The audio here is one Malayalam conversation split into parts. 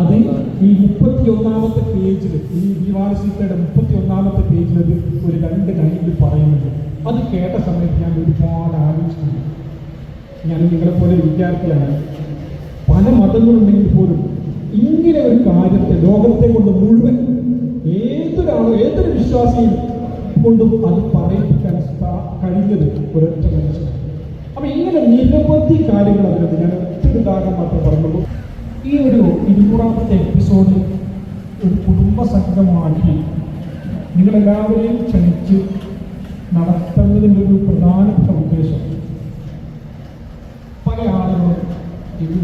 അത് ഈ മുപ്പത്തി ഒന്നാമത്തെ പേജിൽ ഈ ദിവാരസീത്തയുടെ മുപ്പത്തി ഒന്നാമത്തെ പേജിൽ അത് ഒരു രണ്ട് ലൈനിൽ പറയുന്നുണ്ട്. അത് കേട്ട സമയത്ത് ഞാൻ ഒരുപാട് ആലോചിച്ചിട്ടുണ്ട് ഞാൻ നിങ്ങളെ പോലെ വിദ്യാർത്ഥിയാണ്. പല മതങ്ങളുണ്ടെങ്കിൽ പോലും ഇങ്ങനെ ഒരു കാര്യത്തെ ലോകത്തെ കൊണ്ട് മുഴുവൻ ഏതൊരാളോ ഏതൊരു വിശ്വാസിയും കൊണ്ടും അത് പറയിപ്പിക്കാൻ കഴിഞ്ഞത് ഒരൊറ്റ മനുഷ്യൻ അപ്പൊ ഇങ്ങനെ നിരവധി കാര്യങ്ങൾ അതിനകത്ത് ഞാൻ ഒത്തിരി ഉദാഹരണം മാത്രം പറഞ്ഞുള്ളൂ. ഈ ഒരു ഇരുന്നൂറാമത്തെ എപ്പിസോഡ് ഒരു കുടുംബ സംഘമാക്കി നിങ്ങളെല്ലാവരെയും ക്ഷണിച്ച് നടത്തുന്നതിന്റെ ഒരു പ്രധാനപ്പെട്ട ഉദ്ദേശം പല ആളുകളും ഇത്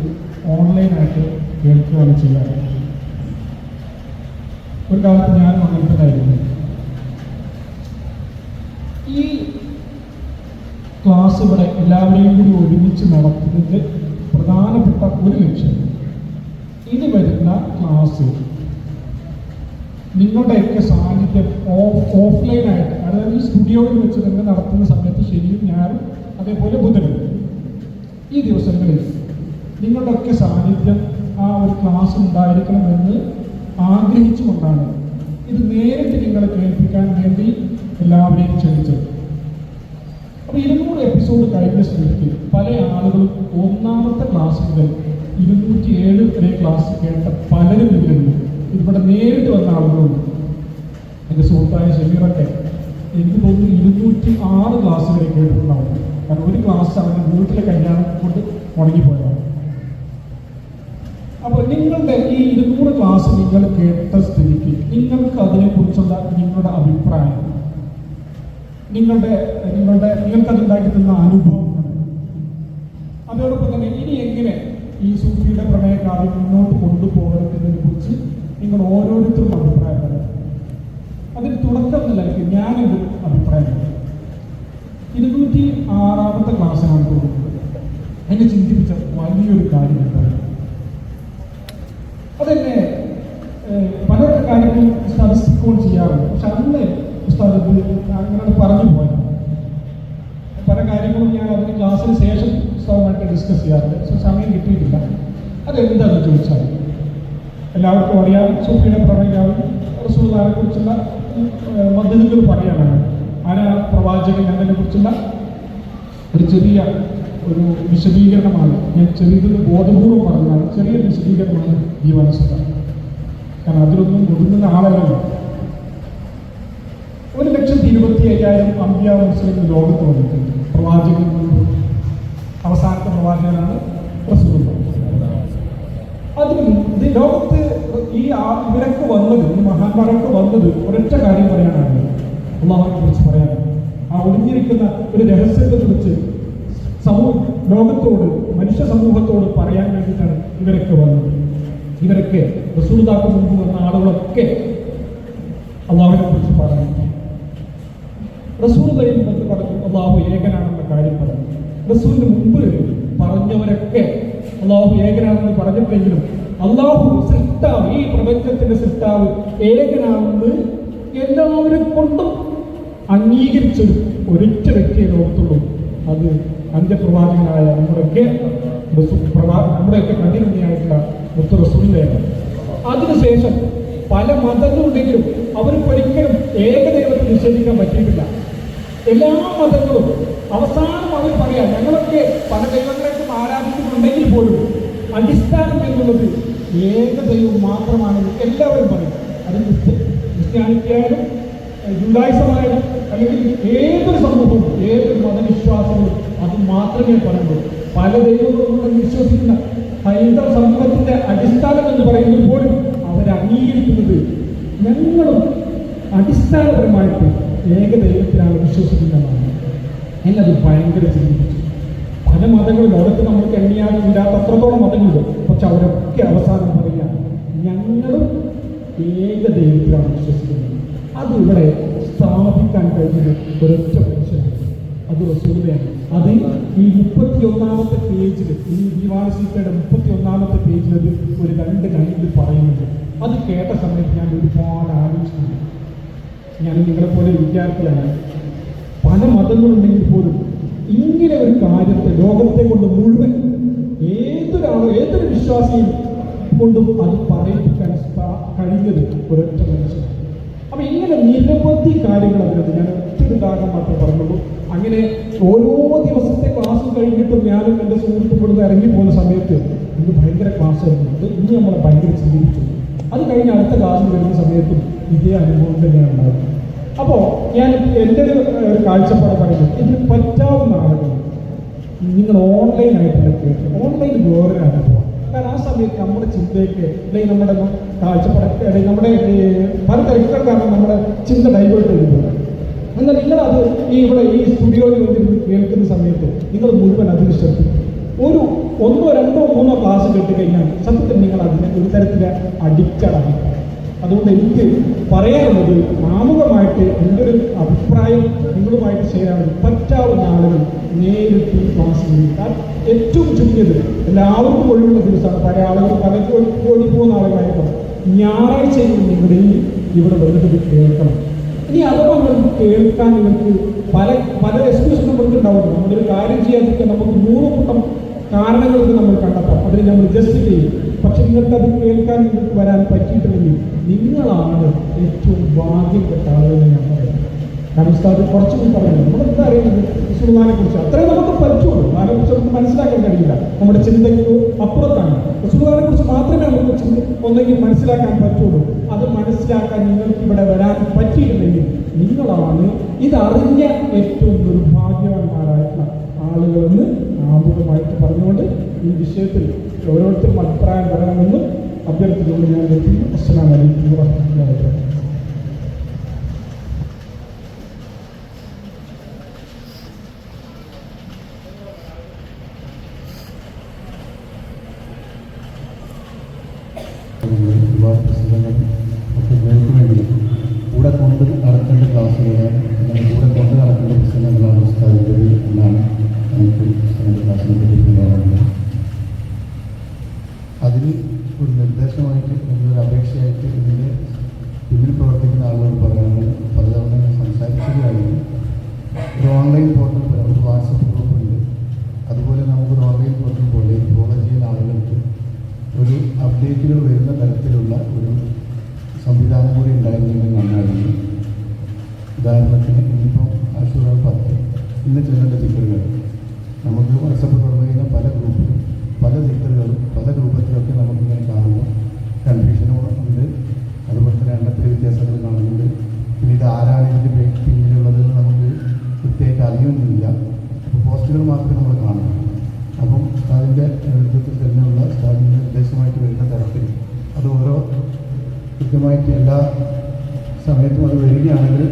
ഓൺലൈനായിട്ട് കേൾക്കുകയാണ് ചെയ്യാറ്. ഒരു കാലത്ത് ഞാൻ അങ്ങനത്തെ ഈ ക്ലാസ് ഇവിടെ എല്ലാവരെയും കൂടി ഒരുമിച്ച് നടത്തുന്നതിന്റെ പ്രധാനപ്പെട്ട ഒരു ലക്ഷ്യം. ഇനി വരുന്ന ക്ലാസ് നിങ്ങളുടെയൊക്കെ സാന്നിധ്യം ഓഫ് ഓഫ്ലൈനായിട്ട് അതായത് ഈ സ്റ്റുഡിയോയിൽ വെച്ച് തന്നെ നടത്തുന്ന സമയത്ത് ശരിയും ഞാനും അതേപോലെ ബുധനും ഈ ദിവസങ്ങളിൽ നിങ്ങളുടെയൊക്കെ സാന്നിധ്യം ആ ഒരു ക്ലാസ് ഉണ്ടായിരിക്കണമെന്ന് ആഗ്രഹിച്ചുകൊണ്ടാണ് ഇത് നേരിട്ട് നിങ്ങളെ കേൾപ്പിക്കാൻ വേണ്ടി എല്ലാവരെയും ക്ഷണിച്ചത്. അപ്പൊ ഇരുന്നൂറ് എപ്പിസോഡ് കഴിഞ്ഞ സ്ഥിതിക്ക് പല ആളുകളും ഒന്നാമത്തെ ക്ലാസ് മുതൽ ഇരുന്നൂറ്റി ഏഴ് വരെ ക്ലാസ് കേട്ട പലരും ഇല്ലെന്ന് ഇവിടെ നേരിട്ട് വന്ന ആളുകളുണ്ട്. എന്റെ സുഹൃത്തായ ഷമീറൊക്കെ. എനിക്ക് തോന്നുന്നു ഇരുന്നൂറ്റി ആറ് ക്ലാസ് വരെ കേട്ടിട്ടുണ്ടാവും. കാരണം ഒരു ക്ലാസ് അവന്റെ വീട്ടിലെ കല്യാണം കൊണ്ട് മുടങ്ങിപ്പോയതാണ്. അപ്പോൾ നിങ്ങളുടെ ഈ ഇരുന്നൂറ് ക്ലാസ് നിങ്ങൾ കേട്ട സ്ഥിതിക്ക് നിങ്ങൾക്ക് അതിനെക്കുറിച്ചുള്ള നിങ്ങളുടെ അഭിപ്രായം? നിങ്ങളുടെ നിങ്ങളുടെ നിങ്ങൾക്ക് ഉണ്ടാക്കി തന്ന അനുഭവം അതോടൊപ്പം തന്നെ ഈ സൂഫിയുടെ പ്രണയകാലം മുന്നോട്ട് കൊണ്ടുപോകണമെന്നതിനെ കുറിച്ച് നിങ്ങൾ ഓരോരുത്തരും അഭിപ്രായം അതിന് തുടക്കം നിലയ്ക്ക് ഞാനൊരു അഭിപ്രായം. ഇരുന്നൂറ്റി ആറാമത്തെ ക്ലാസ്സിനാണ് തോന്നുന്നത് എന്നെ ചിന്തിപ്പിച്ച വലിയൊരു കാര്യം പറയാം അതെന്നെ ഏഹ്, പല കാര്യങ്ങളും ഉസ്താദ് സ്റ്റിക്കോൺ ചെയ്യാറുണ്ട് പക്ഷെ അന്ന് ഉസ്താദ് ഇത് അങ്ങനെ പറഞ്ഞു പോയത് പല കാര്യങ്ങളും ഞാൻ അതിന് ക്ലാസ്സിന് ശേഷം ഉസ്താദുമായിട്ട് ഡിസ്കസ് ചെയ്യാറുണ്ട്. പക്ഷെ സമയം കിട്ടിയിട്ടില്ല. അതെന്താണെന്ന് ചോദിച്ചാൽ എല്ലാവർക്കും അറിയാം. സൂഫിയുടെ പ്രണയിക്കാവും റസൂദാനെ കുറിച്ചുള്ള മദ്യതകൾ പറയാനാണ്. ആരാ പ്രവാചകൻ എന്നതിനെ കുറിച്ചുള്ള ഒരു ചെറിയ ഒരു വിശദീകരണമാണ്. ഞാൻ ചെറിയതൊരു ബോധപൂർവം പറഞ്ഞതാണ് ചെറിയ വിശദീകരണമാണ് ഈ മനസ്സിലാക്കുക കാരണം അതിലൊന്നും ഒതുങ്ങുന്ന ആളല്ലല്ലോ. ഒരു ലക്ഷത്തി ഇരുപത്തി അയ്യായിരം അമ്പ്യാ മുസ്ലിം ലോകത്ത് വന്നിട്ടുണ്ട്. പ്രവാചകൻ അവസാനത്തെ പ്രവാചകനാണ് അതിന് ഇത് ലോകത്ത് ഈ ഇവരൊക്കെ വന്നത് ഈ മഹാന്മാരൊക്കെ വന്നത് ഒരൊറ്റ കാര്യം പറയാനാണ് അള്ളാഹുവിനെ കുറിച്ച് പറയാൻ. ആ ഒളിഞ്ഞിരിക്കുന്ന ഒരു രഹസ്യത്തെ കുറിച്ച് സമൂഹ ലോകത്തോട് മനുഷ്യ സമൂഹത്തോട് പറയാൻ വേണ്ടിയിട്ടാണ് ഇവരൊക്കെ വന്നത്. ഇവരൊക്കെ റസൂൽദാക്ക് മുമ്പ് വന്ന ആളുകളൊക്കെ അള്ളാഹുവിനെ കുറിച്ച് പറഞ്ഞു റസൂൽ പറഞ്ഞു അള്ളാഹു ഏകനാണെന്ന കാര്യം പറഞ്ഞു. റസൂലിന് മുമ്പ് പറഞ്ഞവരൊക്കെ അള്ളാഹു ഏകനാണെന്ന് പറഞ്ഞിട്ടെങ്കിലും അള്ളാഹു സൃഷ്ടാവ് ഈ പ്രപഞ്ചത്തിന്റെ സൃഷ്ടാവ് ഏകനാണെന്ന് എല്ലാവരും കൊണ്ടും അംഗീകരിച്ചൊരു ഒരൊറ്റ വ്യക്തിയെ ഓർത്തുള്ളൂ അത് അന്ത്യപ്രവാചകനായ നമ്മുടെയൊക്കെ നമ്മുടെയൊക്കെ റസൂലിനെയാണ് അതിനുശേഷം പല മതങ്ങളുണ്ടെങ്കിലും അവർക്ക് ഒരിക്കലും ഏകദൈവത്തെ നിഷേധിക്കാൻ പറ്റിയിട്ടില്ല. എല്ലാ മതങ്ങളും. അവസാനം അവർ പറയാം. ഞങ്ങളൊക്കെ പല ദൈവങ്ങളെയും ആരാധിക്കുന്നുണ്ടെങ്കിൽ പോലും അടിസ്ഥാനം എന്നുള്ളത് ഏക ദൈവം മാത്രമാണെന്ന് എല്ലാവരും പറയും. അത് ക്രിസ്ത്യ- ക്രിസ്ത്യാനിറ്റി ആയാലും ജുഡായിസമായാലും അല്ലെങ്കിൽ ഏതൊരു സമൂഹവും ഏതൊരു മതവിശ്വാസവും അത് മാത്രമേ പറയുള്ളൂ. പല ദൈവങ്ങളും വിശ്വസിക്കുന്ന ഹൈന്ദവ സമൂഹത്തിന്റെ അടിസ്ഥാനം എന്ന് പറയുന്നത് പോലും അവരംഗീകരിക്കുന്നത് ഞങ്ങളും അടിസ്ഥാനപരമായിട്ട് ഏകദൈവത്തിലാണ് വിശ്വസിക്കുന്നതാണ്. എന്നത് ഭയങ്കര ചിന്തിച്ചു. പല മതങ്ങൾ ലോകത്ത് നമുക്ക് എണ്ണിയാലും ഇല്ലാത്ത അത്രത്തോളം മതങ്ങളുണ്ട്. പക്ഷെ അവരൊക്കെ അവസാനം പറയുക ഞങ്ങളും ഏകദൈവത്തിലാണ് വിശ്വസിക്കുന്നത്. അത് ഇവിടെ സ്ഥാപിക്കാൻ കഴിഞ്ഞത് ഒരൊറ്റ മനുഷ്യനാണ്. അത് റസൂലയാണ് അത് ഈ മുപ്പത്തി ഒന്നാമത്തെ പേജിൽ ഈ ദിവാരസീത്തയുടെ മുപ്പത്തി ഒന്നാമത്തെ പേജിൽ ഒരു രണ്ട് ലൈനിൽ പറയുന്നുണ്ട്. അത് കേട്ട സമയത്ത് ഞാൻ ഒരുപാട് ആലോചിച്ചിട്ടുണ്ട്. ഞാൻ നിങ്ങളെ പോലെ വിദ്യാർത്ഥികളാണ്. പല മതങ്ങളുണ്ടെങ്കിൽ പോലും ഇങ്ങനെ ഒരു കാര്യത്തെ ലോകത്തെ കൊണ്ട് മുഴുവൻ ഏതൊരാളോ ഏതൊരു വിശ്വാസിയും കൊണ്ടും അത് പറയിപ്പിക്കാൻ കഴിഞ്ഞത് ഒരൊറ്റ മനുഷ്യനാണ്. അപ്പൊ ഇങ്ങനെ നിരവധി കാര്യങ്ങൾ അതിനകത്ത് ഞാൻ ഒറ്റൊരു ഉദാഹരണം മാത്രമേ പറഞ്ഞുള്ളൂ. അങ്ങനെ ഓരോ ദിവസത്തെ ക്ലാസ് കഴിഞ്ഞിട്ടും ഞാനും എന്റെ സുഹൃത്തും ഇറങ്ങി പോകുന്ന സമയത്ത് ഇന്ന് ഭയങ്കര ക്ലാസ് ആയിരുന്നു. ഇന്ന് ഇനി നമ്മളെ ഭയങ്കര ചിന്തിച്ചു അത് കഴിഞ്ഞ് അടുത്ത ക്ലാസ് വരുന്ന സമയത്തും ഇതേ അനുഭവം തന്നെയാണ് ഉണ്ടാകുന്നത് അപ്പോൾ ഞാൻ എന്റെ ഒരു കാഴ്ചപ്പാട് പറയുന്നത് ഇതിന് പറ്റാവുന്ന ആളുകൾ നിങ്ങൾ ഓൺലൈനായിട്ട് കേട്ട് ഓൺലൈൻ വേറൊരു അനുഭവം. കാരണം ആ സമയത്ത് നമ്മുടെ ചിന്തയൊക്കെ അല്ലെങ്കിൽ നമ്മുടെ കാഴ്ചപ്പാടൊക്കെ അല്ലെങ്കിൽ നമ്മുടെ പല കാരണം നമ്മുടെ ചിന്ത ഡൈവേർട്ട് ചെയ്തിട്ടുണ്ട് എന്നാൽ നിങ്ങളത് ഈ ഇവിടെ ഈ സ്റ്റുഡിയോയിൽ വന്നിരുന്ന് കേൾക്കുന്ന സമയത്ത് നിങ്ങൾ മുഴുവൻ അതിന് ശ്രദ്ധിക്കും. ഒരു ഒന്നോ രണ്ടോ മൂന്നോ ക്ലാസ് കേട്ടുകഴിഞ്ഞാൽ സത്യത്തിൽ നിങ്ങൾ അതിനെ ഒരു തരത്തിലെ അഡിക്റ്റഡ് ആയി അതുകൊണ്ട് എനിക്ക് പറയാനുള്ളത് മാമുഖമായിട്ട് എന്റെ ഒരു അഭിപ്രായം നിങ്ങളുമായിട്ട് ചെയ്യാനുള്ളത് പറ്റാവുന്ന ആളുകൾ നേരിട്ട് ക്ലാസ് കേൾക്കാൻ ഏറ്റവും ചുരുങ്ങിയത് എല്ലാവർക്കും ഒഴിവുള്ള ദിവസമാണ്. പല ആളുകൾ പല ഓടി പോകുന്ന ആളുകളായിരിക്കും ഞായറാഴ്ചയിൽ നിങ്ങളുടെ ഇവിടെ വന്നിട്ട് കേൾക്കണം. ഇനി അഥവാ നിങ്ങൾക്ക് കേൾക്കാൻ നിങ്ങൾക്ക് പല പല എക്സ്ക്യൂസ് നമുക്ക് ഉണ്ടാവുന്നു നമ്മളൊരു കാര്യം ചെയ്യാതിരിക്കാൻ നമുക്ക് നൂറ് കൂട്ടം കാരണങ്ങൾക്ക് നമ്മൾ കണ്ടെത്താം അതിന് നമ്മൾ ജസ്റ്റ് ചെയ്യും. പക്ഷെ നിങ്ങൾക്ക് അത് കേൾക്കാൻ നിങ്ങൾക്ക് വരാൻ പറ്റിയിട്ടില്ലെങ്കിൽ നിങ്ങളാണ് ഏറ്റവും ഭാഗ്യപ്പെട്ട ആളുകൾ ഞാൻ പറയുന്നത് കാരണം ഉസ്താദ് കുറച്ചുകൂടി പറഞ്ഞു നമ്മളെന്താ അറിയുന്നത്? റസൂലിനെ കുറിച്ച് അത്രയും നമുക്ക് പറ്റുള്ളൂ അതിനെ കുറിച്ച് നമുക്ക് മനസ്സിലാക്കാൻ കഴിയില്ല. നമ്മുടെ ചിന്തയ്ക്ക് അപ്പുറത്താണ്. റസൂലിനെ കുറിച്ച് മാത്രമേ നമുക്ക് ചിന്ത ഒന്നെങ്കിൽ മനസ്സിലാക്കാൻ പറ്റുള്ളൂ. അത് മനസ്സിലാക്കാൻ നിങ്ങൾക്ക് ഇവിടെ വരാൻ പറ്റിയിട്ടില്ലെങ്കിൽ നിങ്ങളാണ് ഇതറിഞ്ഞ ഏറ്റവും നിർഭാഗ്യവാന്മാരായിട്ടുള്ള ആളുകളെന്ന് ആമുഖമായിട്ട് പറഞ്ഞുകൊണ്ട് ഈ വിഷയത്തിൽ ഓരോരുത്തരും അഭിപ്രായം പറയണമെന്ന് അഭ്യർത്ഥിച്ചുകൊണ്ട് ഞാൻ നിർത്തുന്നു. പുസ്തകങ്ങൾ ഒക്കെ കേൾക്കുമെങ്കിലും കൂടെ കൊണ്ട് നടക്കേണ്ട അല്ലെങ്കിൽ കൂടെ കൊണ്ട് നടക്കേണ്ട പുസ്തകങ്ങളാണ് സ്ഥാപിക്കുന്നത് എന്നാണ് അതിന് ഒരു നിർദ്ദേശമായിട്ട് ഒരു അപേക്ഷയായിട്ട് ഇതിന്റെ പിന്നിൽ പ്രവർത്തിക്കുന്ന ആളുകൾ പറയാൻ പലതവണ സംസാരിച്ചതായിരുന്നു ഒരു ഓൺലൈൻ പോർട്ടൽ നമുക്ക് വാട്സപ്പ് ഗ്രൂപ്പുണ്ട് അതുപോലെ നമുക്കൊരു ഓൺലൈൻ പോർട്ടൽ പോലെ ഫോളോ ചെയ്യുന്ന ആളുകൾക്ക് ഒരു അപ്ഡേറ്റുകൾ വരുന്ന തരത്തിലുള്ള ഒരു സംവിധാനം കൂടി ഉണ്ടായിരുന്നെങ്കിൽ നന്നായിരുന്നു. ഉദാഹരണത്തിന് ഇന്നിപ്പോൾ ആശുപത്രി പത്ത് ഇന്ന് ചെല്ലേണ്ട ദിക്കറുകൾ നമുക്ക് വാട്സപ്പ് തുറന്നു കഴിഞ്ഞാൽ പല ഗ്രൂപ്പും പല സെക്ടറുകളും പല ഗ്രൂപ്പത്തിലൊക്കെ നമുക്കിങ്ങനെ കാണുമ്പോൾ കൺഫ്യൂഷനും ഉണ്ട്. അതുപോലെ തന്നെ എണ്ണത്തിൽ വ്യത്യാസങ്ങൾ കാണുന്നുണ്ട്. പിന്നെ ഇത് ആരാണ് ഇതിന്റെ പിന്നിലുള്ളതെന്ന് നമുക്ക് കൃത്യമായിട്ട് അറിയുന്നില്ല. അപ്പോൾ പോസ്റ്റുകൾ മാത്രമേ നമ്മൾ കാണുന്നു അപ്പം അതിന്റെ നേതൃത്വത്തിൽ തന്നെയുള്ള സ്റ്റാഫിന്റെ നിർദ്ദേശമായിട്ട് വരുന്ന തരത്തിൽ അത് ഓരോ കൃത്യമായിട്ട് എല്ലാ സമയത്തും അത് വരികയാണെങ്കിൽ